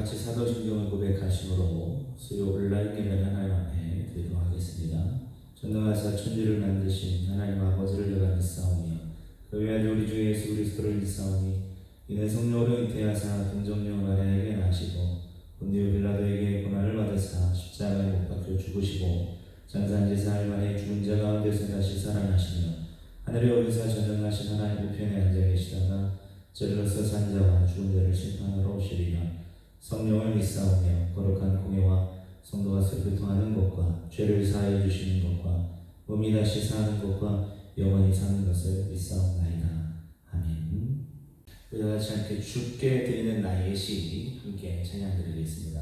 같이 사도신경을 고백하심으로 수요 온라인 예배를 하나님 앞에 드리도록 하겠습니다. 전능하사 천지를 만드신 하나님 아버지를 내가 믿사오며 그 외아들 우리 주 예수 그리스도를 믿사오니 이내 성령으로 잉태하사 동정령 마리아에게 나시고 본디오 빌라도에게 고난을 받으사 십자가에 못 박혀 죽으시고 장사한 지 사흘 만에 죽은 자 가운데서 다시 살아나시며 하늘에 오르사 전능하신 하나님 우편에 앉아 계시다가 저리로서 산자와 죽은 자를 심판하러 오시리라 성령을 믿사오며 거룩한 공예와 성도가 서로 교통하는 것과 죄를 사하여 주시는 것과 몸이 다시 사는 것과 영원히 사는 것을 믿사옵나이다. 아멘. 우리 다 같이 함께 죽게 드리는 나의 시 함께 찬양 드리겠습니다.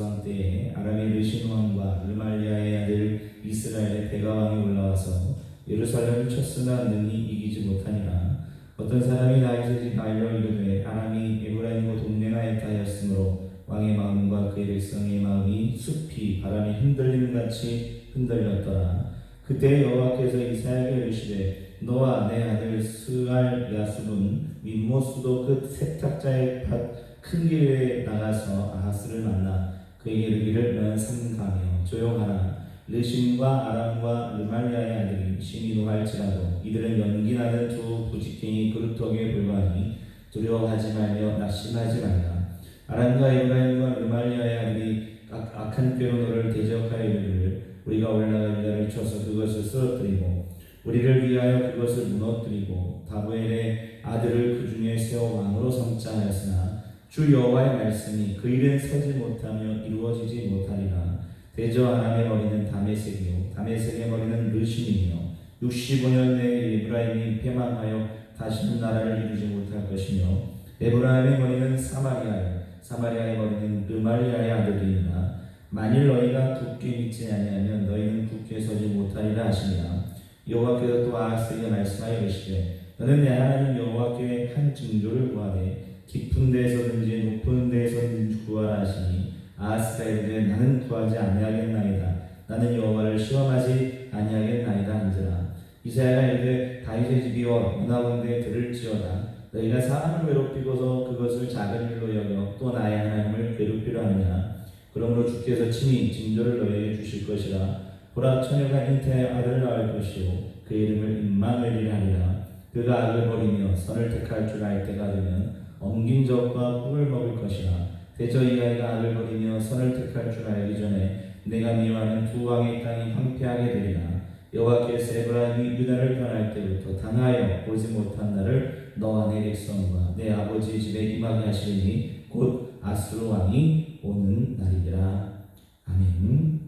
왕 때에 아람의 르신 왕과 르말리아의 아들 이스라엘의 베가 왕이 올라와서 예루살렘을 쳤으나 능히 이기지 못하니라. 어떤 사람이 나에게 알려 이르되 아람이 에브라임과 동맹하였다 하였으므로 왕의 마음과 그의 백성의 마음이 숲이 바람에 흔들리는 같이 흔들렸더라. 그때 여호와께서 이사야에게 이르시되 너와 내 아들 스알 야수는 윗모수도 그 세탁자의 밭큰 길에 나가서 아하스를 만나 그에게 이르기를 너는 삼가며 조용하라. 르신과 아람과 르말리아의 아들이 심히 노할지라도 이들은 연기나는 두 부직갱이 그루터기에 불과하니 두려워하지 말며 낙심하지 말라. 아람과 에브라임과 르말리아의 아들이 악- 악한 꾀로 너를 대적하여 이르기를 우리가 올라가 유다를 쳐서 그것을 쓰러뜨리고 우리를 위하여 그것을 무너뜨리고 다부엘의 아들을 그 중에 세워 왕으로 삼자 하였으나 주 여호와의 말씀이 그 일은 서지 못하며 이루어지지 못하리라. 대저 아람의 머리는 다메섹이요 다메섹의 머리는 르신이며 65년 내에 이브라임이 패망하여 다시는 나라를 이루지 못할 것이며 에브라임의 머리는 사마리아요 사마리아의 머리는 르말리아의 아들이니라. 만일 너희가 굳게 믿지 아니하면 너희는 굳게 서지 못하리라 하시니라. 여호와께서 또 아하스에게 말씀하여 이르시되 너는 내 하나님 여호와께 한 징조를 구하되 깊은 데에서든지 높은 데에서든지 구하라 하시니 아하스가 이르되 나는 구하지 아니하겠나이다. 나는 여호와를 시험하지 아니하겠나이다 한지라. 이사야가 이르되 다윗의 집이여 원하건대 들을지어다. 너희가 사람을 괴롭히고서 그것을 작은 일로 여겨 또 나의 하나님을 괴롭히려 하느냐 그러므로 주께서 친히 징조를 너희에게 주실 것이라. 보라 처녀가 잉태하여 아들을 낳을 것이요 그 이름을 임마누엘이라 하리라. 그가 악을 버리며 선을 택할 줄 알 때가 되면 엉긴 적과 꿀을 먹을 것이라 대저 이 아이가 악을 버리며 선을 택할 줄 알기 전에 내가 미워하는 두 왕의 땅이 황폐하게 되리라 여호와께서 에브라임이 유다를 떠날 때부터 당하여 보지 못한 날을 너와 내 백성과 내 아버지 집에 임하게 하시리니 곧 아수르 왕이 오는 날이라 아멘.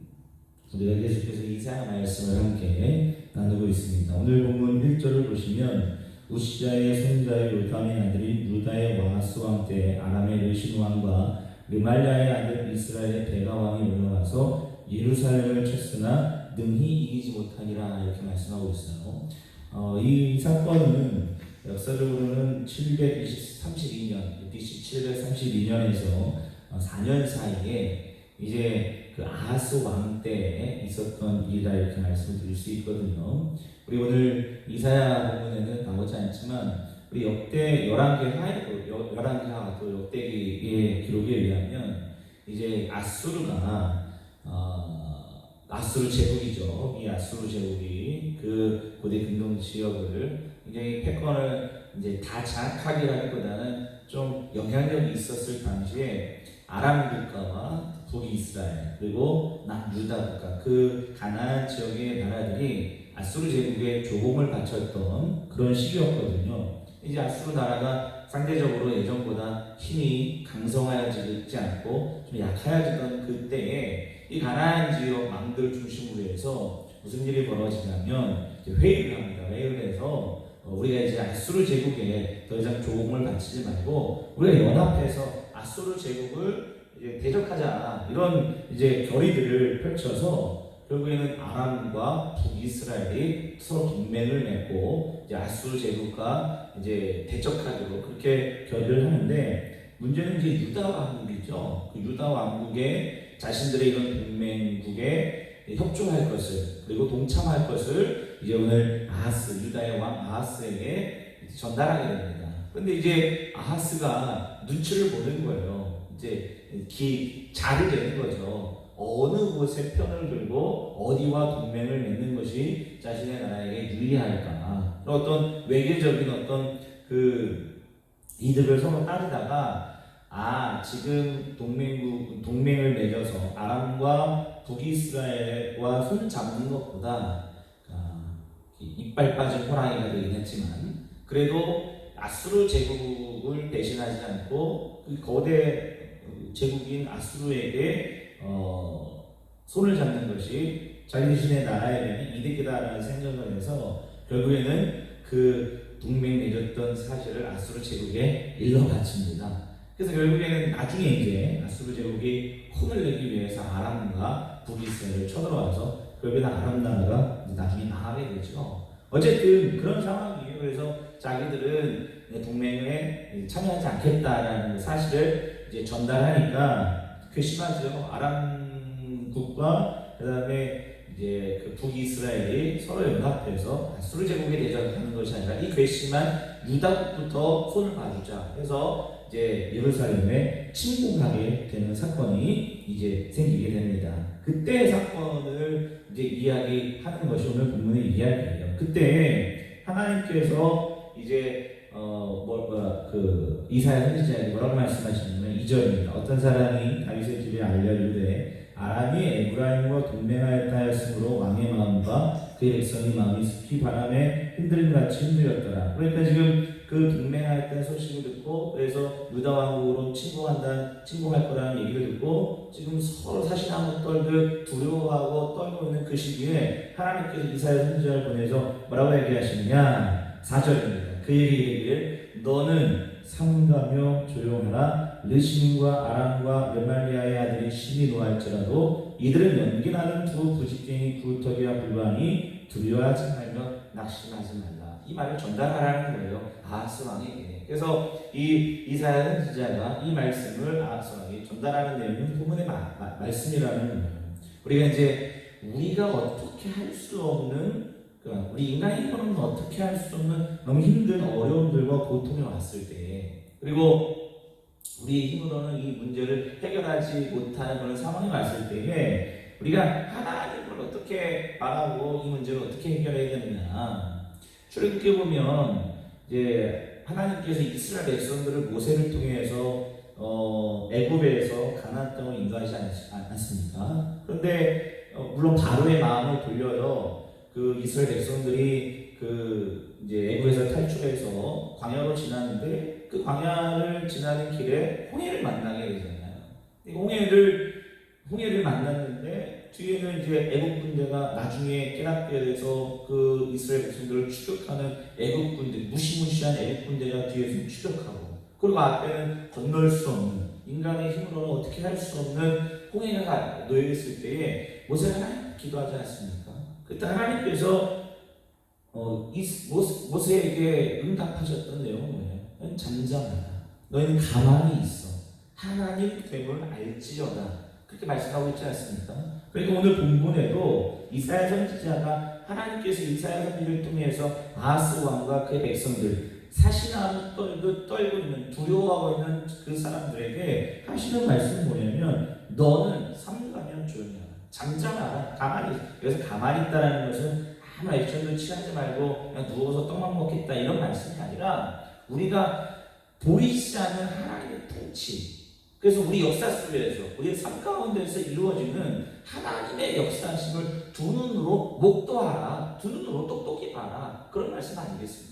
우리가 계속해서 이사야 말씀을 함께 나누고 있습니다. 오늘 본문 1절을 보시면 우시자의 손자의 요담의 아들이 유다의 와하스 왕 때 아람의 르신 왕과 르말리아의 아들 이스라엘의 베가 왕이 올라와서 예루살렘을 쳤으나 능히 이기지 못하니라 이렇게 말씀하고 있어요. 어, 이 사건은 역사적으로는 732년, BC 732년에서 4년 사이에 이제 그 아하스 왕 때에 있었던 일이라 이렇게 말씀드릴 수 있거든요. 우리 오늘 이사야 본문에는 나오지 않지만 우리 역대 11개 하 11개 또 역대기의 기록에 의하면 이제 아수르가 어, 아수르 제국이죠. 이 아수르 제국이 그 고대 근동 지역을 굉장히 패권을 이제 다 장악하기라기보다는 좀 영향력이 있었을 당시에 아람 국가와 북이스라엘 그리고 남유다 국가 그 가나안 지역의 나라들이 아수르 제국에 조공을 바쳤던 그런 시기였거든요. 이제 아수르 나라가 상대적으로 예전보다 힘이 강성하여지지 않고 좀 약하여지던 그때에 이 가나안 지역 망들 중심으로 해서 무슨 일이 벌어지냐면 회의를 합니다. 회의를 해서 어, 우리가 이제 아수르 제국에 더 이상 조공을 바치지 말고 우리가 연합해서 아수르 제국을 대적하자 이런 이제 결의들을 펼쳐서 결국에는 아람과 북이스라엘이 서로 동맹을 맺고 이제 아수르 제국과 이제 대적하기로 그렇게 결의를 하는데 문제는 이제 유다 왕국이죠. 그 유다 왕국의 자신들의 이런 동맹국에 협조할 것을 그리고 동참할 것을 이제 오늘 아하스 유다의 왕 아하스에게 전달하게 됩니다. 근데 이제 아하스가 눈치를 보는 거예요. 이제 기 자를 재는 거죠. 어느 곳에 편을 들고 어디와 동맹을 맺는 것이 자신의 나라에게 유리할까? 어떤 외교적인 어떤 그 이득을 서로 따지다가 아 지금 동맹국 동맹을 맺어서 아람과 북이스라엘과 손 잡는 것보다 아, 이빨 빠진 호랑이가 되긴 했지만 그래도 아수르 제국을 대신하지 않고 그 거대 제국인 아수르에게 어, 손을 잡는 것이 자신의 나라에는 이득이다라는 생각을 해서 결국에는 그 동맹 맺었던 사실을 아수르 제국에 일러 바칩니다. 그래서 결국에는 나중에 이제 아수르 제국이 혼을 내기 위해서 아람과 북이스라엘을 쳐들어와서 결국에는 아람 나라가 나중에 망하게 되죠. 어쨌든 그런 상황이에요. 그래서 자기들은 동맹에 참여하지 않겠다라는 사실을 이제 전달하니까 그 심하죠. 아람국과 그다음에 이제 그 북이스라엘이 서로 연합해서 아수르 제국에 대적하는 것이 아니라 이 괘씸한 유다부터 손을 봐주자 해서 이제 예루살렘에 침공하게 되는 사건이 이제 생기게 됩니다. 그때 사건을 이제 이야기하는 것이 오늘 본문의 이야기예요. 그때 하나님께서 이제 어, 뭐, 뭐야, 그, 이사야 선지자에게 뭐라고 말씀하시냐면, 2절입니다. 어떤 사람이 다윗의 집에 알려 이르되, 아람이 에브라임과 동맹하였다 하였으므로 왕의 마음과 그의 백성의 마음이 습히 바람에 흔들림 같이 흔들렸더라. 그러니까 지금 그 동맹하였다는 소식을 듣고, 그래서 유다 왕국으로 침공한다, 침공할 거라는 얘기를 듣고, 지금 서로 사시나무 떨듯 두려워하고 떨고 있는 그 시기에 하나님께서 이사야 선지자를 보내서 뭐라고 얘기하시느냐? 4절입니다. 그에게 이르기를 너는 삼가며 조용하라. 르신과 아람과 르말리아의 아들이 심히 노할지라도 이들은 연기나는 두 부직갱이 구터기와 불반이 두려워하지 말며 낙심하지 말라. 이 말을 전달하라는 거예요 아하스 왕에게. 그래서 이 이사야 선지자가 이 말씀을 아하스 왕에게 전달하는 내용은 마- 말씀이라는 거예요. 우리가 이제 우리가 어떻게 할 수 없는 그러니까 우리 인간의 힘으로는 어떻게 할 수 없는 너무 힘든 어려움들과 고통이 왔을 때 그리고 우리의 힘으로는 이 문제를 해결하지 못하는 그런 상황이 왔을 때에 우리가 하나님을 어떻게 바라고 이 문제를 어떻게 해결해야 되느냐 출애굽기에 보면 이제 하나님께서 이스라엘 백성들을 모세를 통해서 어, 애굽에서 가나안 땅을 인도하지 않, 않습니까? 그런데 어, 물론 바로의 마음을 돌려요. 그 이스라엘 백성들이 그 이제 애굽에서 탈출해서 광야로 지나는데 그 광야를 지나는 길에 홍해를 만나게 되잖아요. 이 홍해를 홍해를 만났는데 뒤에는 이제 애굽 군대가 나중에 깨닫게 돼서 그 이스라엘 백성들을 추격하는 애굽 군대 무시무시한 애굽 군대가 뒤에서 추격하고 그리고 앞에는 건널 수 없는 인간의 힘으로는 어떻게 할 수 없는 홍해가 놓여 있을 때에 모세가 기도하지 않습니까? 그때 하나님께서 어, 이 모세, 모세에게 응답하셨던 내용은 뭐예요? 너는 잠잠하라. 너희는 가만히 있어. 하나님 됨을 알지어다. 그렇게 말씀하고 있지 않습니까? 그러니까 오늘 본문에도 이사야 선지자가 하나님께서 이사야 선지를 통해서 아하스 왕과 그의 백성들 사시나무 떨고 떨고 있는 두려워하고 있는 그 사람들에게 하시는 말씀은 뭐냐면 너는 삼가면 조용히 하라. 잠잠하라. 가만히 있어. 그래서 가만히 있다라는 것은 아무 액션도 취하지 말고 그냥 누워서 떡만 먹겠다 이런 말씀이 아니라 우리가 보이지 않는 하나님의 통치 그래서 우리 역사 속에서 우리의 삶 가운데서 이루어지는 하나님의 역사심을 두 눈으로 목도하라 두 눈으로 똑똑히 봐라 그런 말씀 아니겠습니까?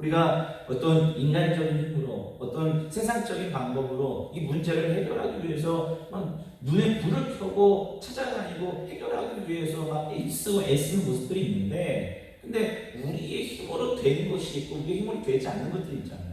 우리가 어떤 인간적인 힘으로 어떤 세상적인 방법으로 이 문제를 해결하기 위해서 막 눈에 불을 켜고 찾아다니고 해결하기 위해서 막 애쓰고 애쓰는 모습들이 있는데 근데 우리의 힘으로 되는 것이 있고 우리의 힘으로 되지 않는 것들이 있잖아요.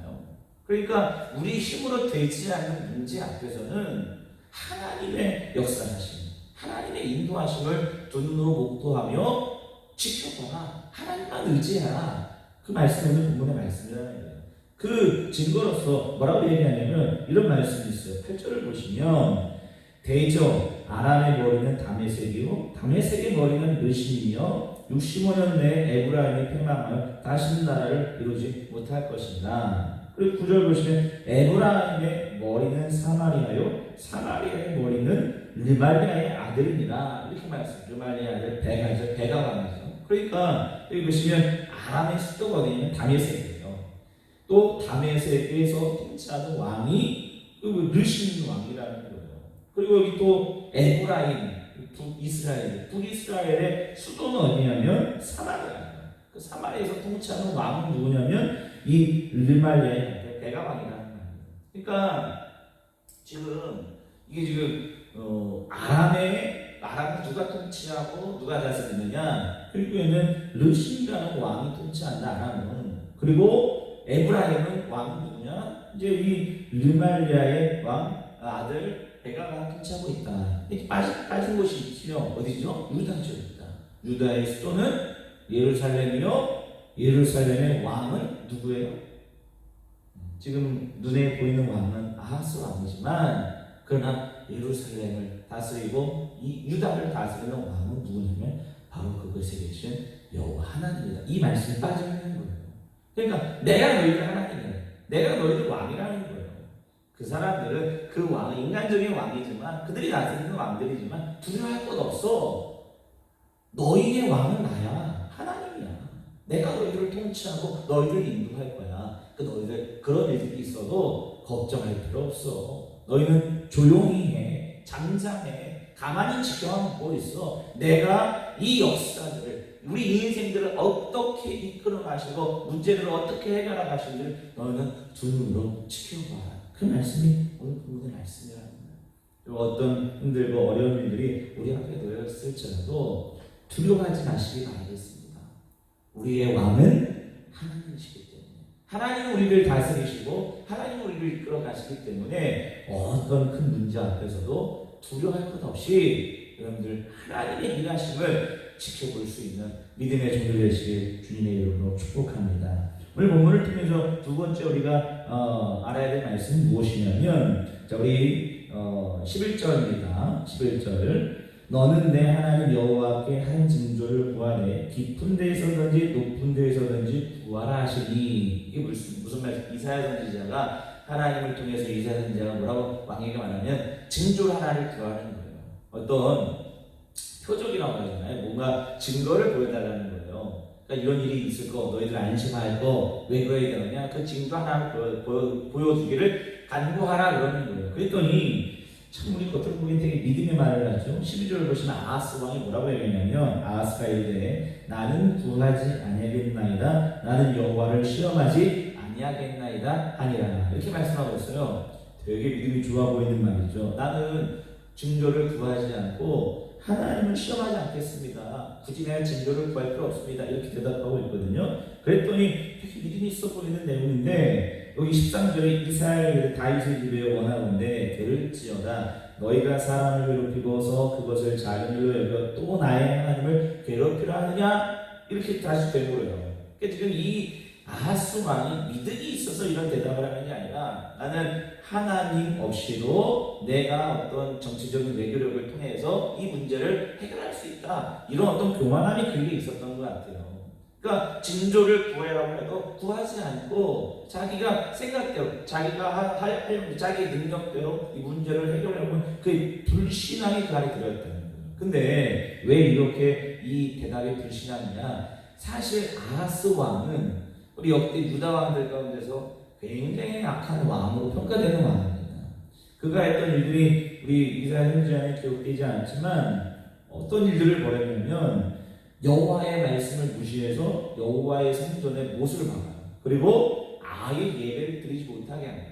그러니까 우리 힘으로 되지 않는 문제 앞에서는 하나님의 역사하심, 하나님의 인도하심을 두 눈으로 목도하며 지켜보라. 하나님만 의지해라. 그 오늘 본문의 말씀이라는 거예요. 그 증거로서 뭐라고 얘기하냐면 이런 말씀이 있어요. 8절을 보시면 대저 아람의 머리는 다메섹이요 다메섹의 머리는 르심이며 65년 내에 에브라임이 패망하여 다시는 나라를 이루지 못할 것이다. 그리고 9절 보시면 에브라임의 머리는 사마리아요 사마리아의 머리는 르말리아의 아들이니라 이렇게 말씀. 르말리아의 아들 베가죠. 베가 왕이죠. 그러니까 여기 보시면 아람의 수도가 어디냐면 다메섹이에요. 또 다메섹에서 통치하는 왕이 그 르신 왕이라는 거예요. 그리고 여기 또 에브라임, 북이스라엘, 북이스라엘의 수도는 어디냐면 사마리아예요. 그 사마리아에서 통치하는 왕은 누구냐면 이 르말리아의 베가왕이라는 거예요. 그러니까 지금 이게 지금 어, 아람의 아람을 누가 통치하고 누가 다스리느냐? 결국에는 르신이라는 왕이 통치한다 아람은. 그리고 에브라임은 왕이 누구냐? 이제 이 르말리아의 왕 아들 베가가 통치하고 있다. 이렇게 빠진, 빠진 곳이 있지요. 어디죠? 유다죠, 유다. 유다의 수도는 예루살렘이요. 예루살렘의 왕은 누구예요? 지금 눈에 보이는 왕은 아하스 왕이지만 그러나 예루살렘을 다스리고 이 유다를 다스리는 왕은 누구냐면 바로 그것에 계신 여호와 하나님이다. 이 말씀이 빠져 있는 거예요. 그러니까 내가 너희들 하나님이야. 내가 너희들 왕이라는 거예요. 그 사람들은 그 왕, 인간적인 왕이지만 그들이 다스리는 왕들이지만 두려워할 것 없어. 너희의 왕은 나야. 하나님이야. 내가 너희들을 통치하고 너희들을 인도할 거야. 그 너희들 그런 일들이 있어도 걱정할 필요 없어. 너희는 조용히 해. 잠잠해. 가만히 지켜보고 있어. 내가 이 역사들을 우리 인생들을 어떻게 이끌어 가시고 문제를 어떻게 해결해 가시는지 너희는 두 눈으로 지켜봐라. 그 말씀이 오늘 본문의 말씀이라는 거예요. 어떤 힘들고 어려운 일들이 우리 앞에 놓였을지라도 두려워하지 마시기 바라겠습니다. 우리의 왕은 하나님이시기 하나님 우리를 다스리시고 하나님 우리를 이끌어 가시기 때문에 어떤 큰 문제 앞에서도 두려워할 것 없이 여러분들 하나님의 일하심을 지켜볼 수 있는 믿음의 종들 되시길 주님의 이름으로 축복합니다. 오늘 본문을 통해서 두 번째 우리가 어, 알아야 될 말씀은 무엇이냐면 자 우리 어, 11절입니다. 11절 너는 내 하나님 여호와께 한 징조를 구하되 깊은 데에서든지 높은 데에서든지 구하라 하시니 이게 무슨 무슨 말 이사야 선지자가 하나님을 통해서 이사야 선지자가 뭐라고 왕에게 말하면 징조 하나를 구하는 거예요. 어떤 표적이라고 하잖아요. 뭔가 증거를 보여달라는 거예요. 그러니까 이런 일이 있을 거, 너희들 안심할 거, 왜 그래야 되느냐? 그 징조 하나 보여, 보여, 보여주기를 간구하라 그러는 거예요. 그랬더니 참 우리 겉으로 보기엔 되게 믿음의 말을 하죠. 12절 보시면 아하스 왕이 뭐라고 얘기하냐면 아하스가 이르되 나는 구하지 아니하겠나이다. 나는 여호와를 시험하지 아니하겠나이다 하니라. 이렇게 말씀하고 있어요. 되게 믿음이 좋아 보이는 말이죠. 나는 증거를 구하지 않고 하나님을 시험하지 않겠습니다. 굳이 내가 증거를 구할 필요 없습니다. 이렇게 대답하고 있거든요. 그랬더니 믿음이 있어 보이는 내용인데 여기 13절에 이스라엘 다윗의 집에 원하건대 들을지어다 너희가 사람을 괴롭히고서 그것을 일로 여겨 또 나의 하나님을 괴롭히려 하느냐 이렇게 다시 되물어요. 그러니까 지금 이 아하스 왕이 믿음이 있어서 이런 대답을 하는 게 아니라 나는 하나님 없이도 내가 어떤 정치적인 외교력을 통해서 이 문제를 해결할 수 있다. 이런 어떤 교만함이 그게 있었던 것 같아요. 그러니까 징조를 구해라고 해도 구하지 않고 자기가 생각대로 자기가 하- 할, 할 자기 능력대로 이 문제를 해결하면 그 불신앙이 그 안에 들어있다는 거예요. 근데 왜 이렇게 이 대답이 불신앙이냐? 사실 아하스 왕은 우리 역대 유다 왕들 가운데서 굉장히 악한 왕으로 평가되는 왕입니다. 그가 했던 일들이 우리 이스라엘 현지안에 기록되지 않지만 어떤 일들을 벌였냐면 여호와의 말씀을 무시해서 여호와의 성전에 못을 박아요. 그리고 아예 예배를 드리지 못하게 합니다.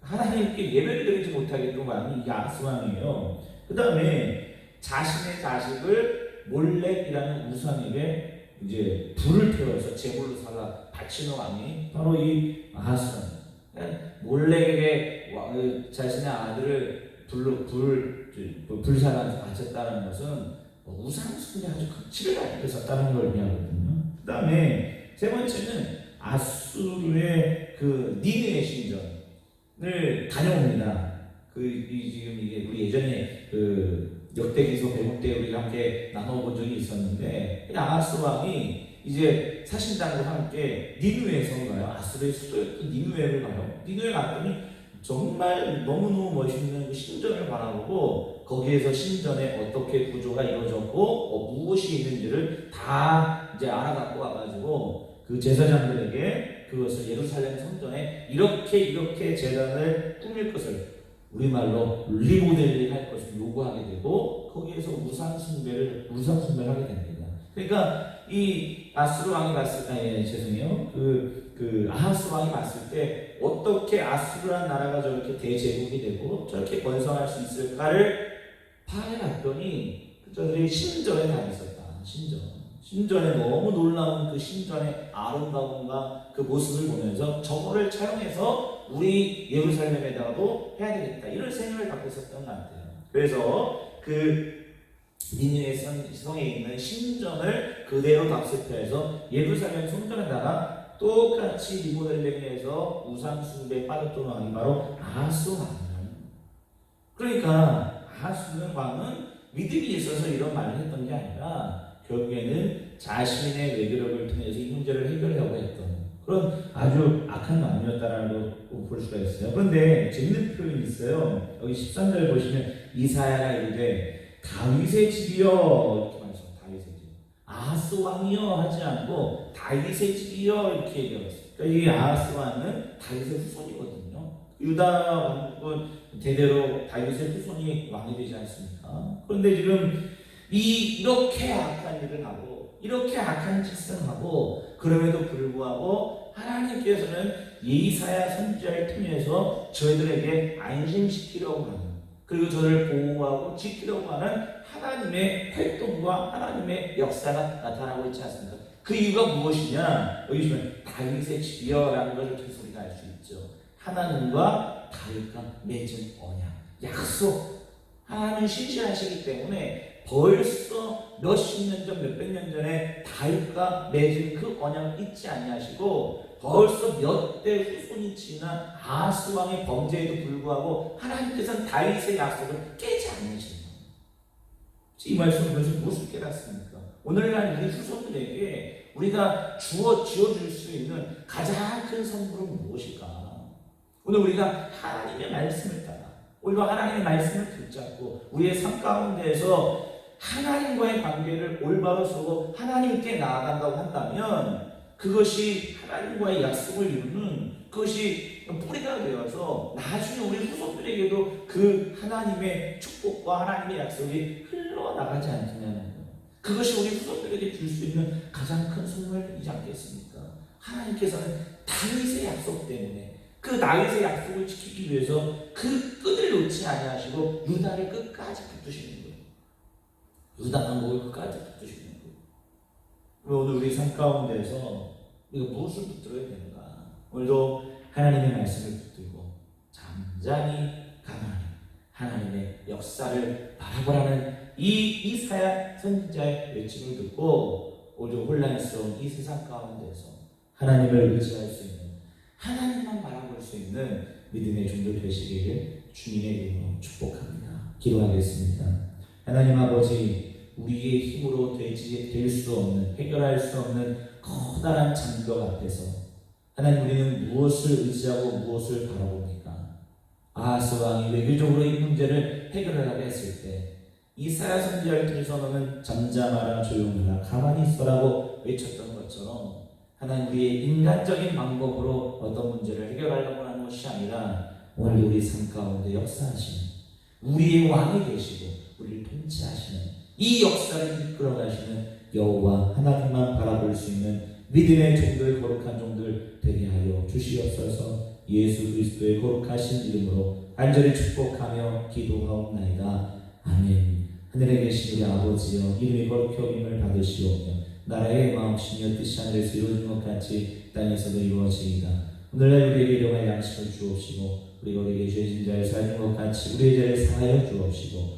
하나님께 예배를 드리지 못하게 했던 왕이 이 아스 왕이에요. 그 다음에 자신의 자식을 몰렉이라는 우상에게 이제 불을 태워서 제물로 삼아 바치는 왕이 바로 이 아하스 왕. 몰렉에게 와- 그 자신의 아들을 불로 불 불사라서 바쳤다는 것은 뭐 우상 숭배 아주 극치를 가지고 있었다는 걸 의미하거든요. 그 다음에 세 번째는 아수르의 그 니느의 신전을 다녀옵니다. 그 이 지금 이게 우리 예전에 그 역대기서 배울 때 우리가 함께 나눠본 적이 있었는데 이 아하스 왕이 이제 사신당과 함께 니누에 성가요. 아수르의 수도였던 니누에를 가요. 니누에 갔더니 정말 너무너무 멋있는 그 신전을 바라보고 거기에서 신전에 어떻게 구조가 이루어졌고 어, 무엇이 있는지를 다 이제 알아갖고 와가지고 그 제사장들에게 그것을 예루살렘 성전에 이렇게 이렇게 재단을 꾸밀 것을 우리말로 리모델링 할 것을 요구하게 되고 거기에서 우상 숭배를 우상 숭배를 하게 됩니다. 그러니까 이 아스루 왕이 봤을 때 예, 죄송해요. 그, 그 아하스 왕이 봤을 때 어떻게 아스루란 나라가 저렇게 대제국이 되고 저렇게 번성할 수 있을까를 파해봤더니 저들이 신전에 다녔었다. 신전. 신전에 너무 놀라운 그 신전의 아름다움과 그 모습을 보면서 저거를 차용해서 우리 예루살렘에다가도 해야 되겠다. 이런 생각을 갖고 있었던 것 같아요. 그래서 그 성- 성에 있는 신전을 그대로 답습해서 예루살렘 성전에다가 똑같이 리모델링해서 우상 숭배에 빠졌던 왕이 바로 아하스 왕이에요. 그러니까 아하스 왕은 믿음이 있어서 이런 말을 했던 게 아니라 결국에는 자신의 외교력을 통해서 이 문제를 해결하려고 했던 그런 아주 악한 마음이었다라고 볼 수가 있어요. 그런데 재밌는 표현이 있어요. 여기 13절 보시면 이사야가 이르되 다윗의 집이여 이렇게 말씀 다윗의 집 아하스 왕이여 하지 않고 다윗의 집이여 이렇게 얘기했어요. 그러니까 이 아하스 왕은 다윗의 후손이거든요. 유다 왕국은 대대로 다윗의 후손이 왕이 되지 않습니까? 그런데 지금 이 이렇게 악한 일을 하고 이렇게 악한 짓을 하고 그럼에도 불구하고 하나님께서는 예사야 선지자를 통해서 저희들에게 안심시키려고 하는 그리고 저를 보호하고 지키려고 하는 하나님의 활동과 하나님의 역사가 나타나고 있지 않습니까? 그 이유가 무엇이냐? 여기 보면 다윗의 집이여라는 것을 통해서 우리가 알 수 있죠. 하나님과 다윗과 맺은 언약, 약속. 하나님은 신실하시기 때문에 벌써 몇십 년 전, 몇백 년 전에 다윗과 맺은 그 언약을 잊지 아니하시고 벌써 몇 대 후손이 지난 아하스 왕의 범죄에도 불구하고 하나님께서는 다윗의 약속을 깨지 않으시는 거예요. 이 말씀을 보면서 무엇을 깨닫습니까? 오늘날 우리 후손들에게 우리가 주어 지어줄 수 있는 가장 큰 선물은 무엇일까? 오늘 우리가 하나님의 말씀을 따라 우리가 하나님의 말씀을 붙잡고 우리의 삶 가운데에서 하나님과의 관계를 올바로 서고 하나님께 나아간다고 한다면 그것이 하나님과의 약속을 이루는 그것이 뿌리가 되어서 나중에 우리 후손들에게도 그 하나님의 축복과 하나님의 약속이 흘러나가지 않느냐는. 그것이 우리 후손들에게 줄 수 있는 가장 큰 선물이지 않겠습니까? 하나님께서는 다윗의 약속 때문에 그 다윗의 약속을 지키기 위해서 그 끈을 놓지 아니하시고 유다를 끝까지 붙드시는 거예요. 유다 왕국을 끝까지 붙드시는 거예요. 그럼 오늘 우리 삶 가운데서 우리가 무엇을 붙들어야 되는가? 오늘도 하나님의 말씀을 붙들고 잠잠히 가만히 하나님의 역사를 바라보라는 이 이사야 선지자의 외침을 듣고 오늘 혼란스러운 이 세상 가운데서 하나님을 의지할 수 있는 하나님만 바라볼 수 있는 믿음의 종들 되시기를 주님의 이름으로 축복합니다. 기도하겠습니다. 하나님 아버지 우리의 힘으로 되지 될 수 없는 해결할 수 없는 커다란 장벽 앞에서 하나님 우리는 무엇을 의지하고 무엇을 바라봅니까? 아하스 왕이 외교적으로 이 문제를 해결하려고 했을 때 이사야 선지자를 통해서 너는 잠잠하라 조용하라 가만히 있어라고 외쳤던 것처럼 하나님 우리의 인간적인 방법으로 어떤 문제를 해결하려고 하는 것이 아니라 오늘 우리 삶 가운데 역사하시는 우리의 왕이 되시고 우리를 통치하시는 이 역사를 이끌어 가시는 여호와 하나님만 바라볼 수 있는 믿음의 종들 거룩한 종들 되게 하여 주시옵소서. 예수 그리스도의 거룩하신 이름으로 간절히 축복하며 기도하옵나이다. 아멘. 하늘에 계신 우리 아버지여 이름이 거룩히 여김을 받으시오며 나라의 마음심이여 뜻이 하늘에서 이루어진 것 같이 땅에서도 이루어지이다. 오늘날 우리에게 일용할 양식을 주옵시고 우리가 우리에게 죄진 자를 사는 것 같이 우리의 죄를 사하여 주옵시고